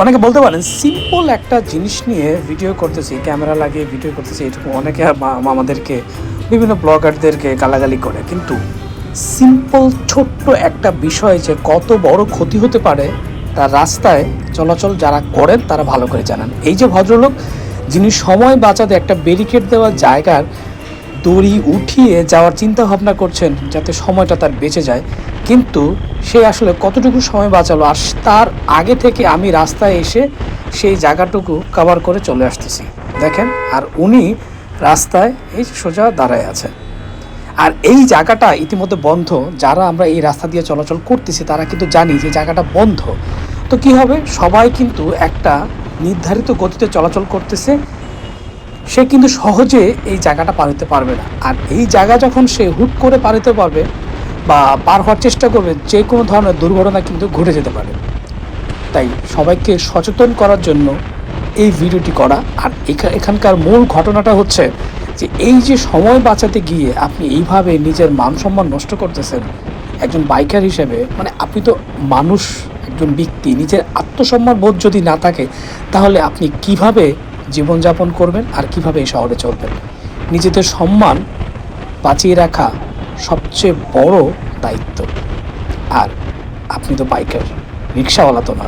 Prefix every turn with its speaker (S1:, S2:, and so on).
S1: অনেকে বলতে পারেন সিম্পল একটা জিনিস নিয়ে ভিডিও করতেছি ক্যামেরা লাগিয়ে ভিডিও করতেছি এটুকু অনেকে আমা- আমাদেরকে, বিভিন্ন ব্লগারদেরকে গালাগালি করে। কিন্তু সিম্পল ছোট্ট একটা বিষয় যে কত বড় ক্ষতি হতে পারে, তার রাস্তায় চলাচল যারা করেন, তারা ভালো করে জানেন। এই যে ভদ্রলোক, যিনি সময় বাঁচাতে একটা ব্যারিকেড দেওয়া জায়গার দড়ি উঠিয়ে যাওয়ার চিন্তা ভাবনা করছেন, যাতে সময়টা তার বেঁচে যায় কিন্তু সে আসলে কতটুকু সময় বাঁচালো আর তার আগে থেকে আমি রাস্তায় এসে সেই জায়গাটুকু কভার করে চলে আসতেছি। দেখেন, আর উনি রাস্তায় এই সোজা দাঁড়ায় আছে আর এই জায়গাটা ইতিমধ্যে বন্ধ। যারা আমরা এই রাস্তা দিয়ে চলাচল করতেছি, তারা কিন্তু জানি যে জায়গাটা বন্ধ। তো কি হবে? সবাই কিন্তু একটা নির্ধারিত গতিতে চলাচল করতেছে। সে কিন্তু সহজে এই জায়গাটা পার হতে পারবে না। আর এই জায়গা যখন সে হুট করে পার হতে পারবে বা পার হওয়ার চেষ্টা করবে, যে কোনো ধরনের দুর্ঘটনা কিন্তু ঘটে যেতে পারে। তাই সবাইকে সচেতন করার জন্য এই ভিডিওটি করা। আর এখা- এখানকার মূল ঘটনাটা হচ্ছে যে এই যে সময় বাঁচাতে গিয়ে আপনি এইভাবে নিজের মান সম্মান নষ্ট করতেছেন, একজন বাইকার হিসেবে মানে আপনি তো মানুষ, একজন ব্যক্তি, নিজের আত্মসম্মান বোধ যদি না থাকে, তাহলে আপনি কীভাবে জীবনযাপন করবেন আর কীভাবে এই শহরে চলবেন? নিজেদের সম্মান বাঁচিয়ে রাখা সবচেয়ে বড় দায়িত্ব। আর আপনি তো বাইকার রিক্সাওয়ালা তো না।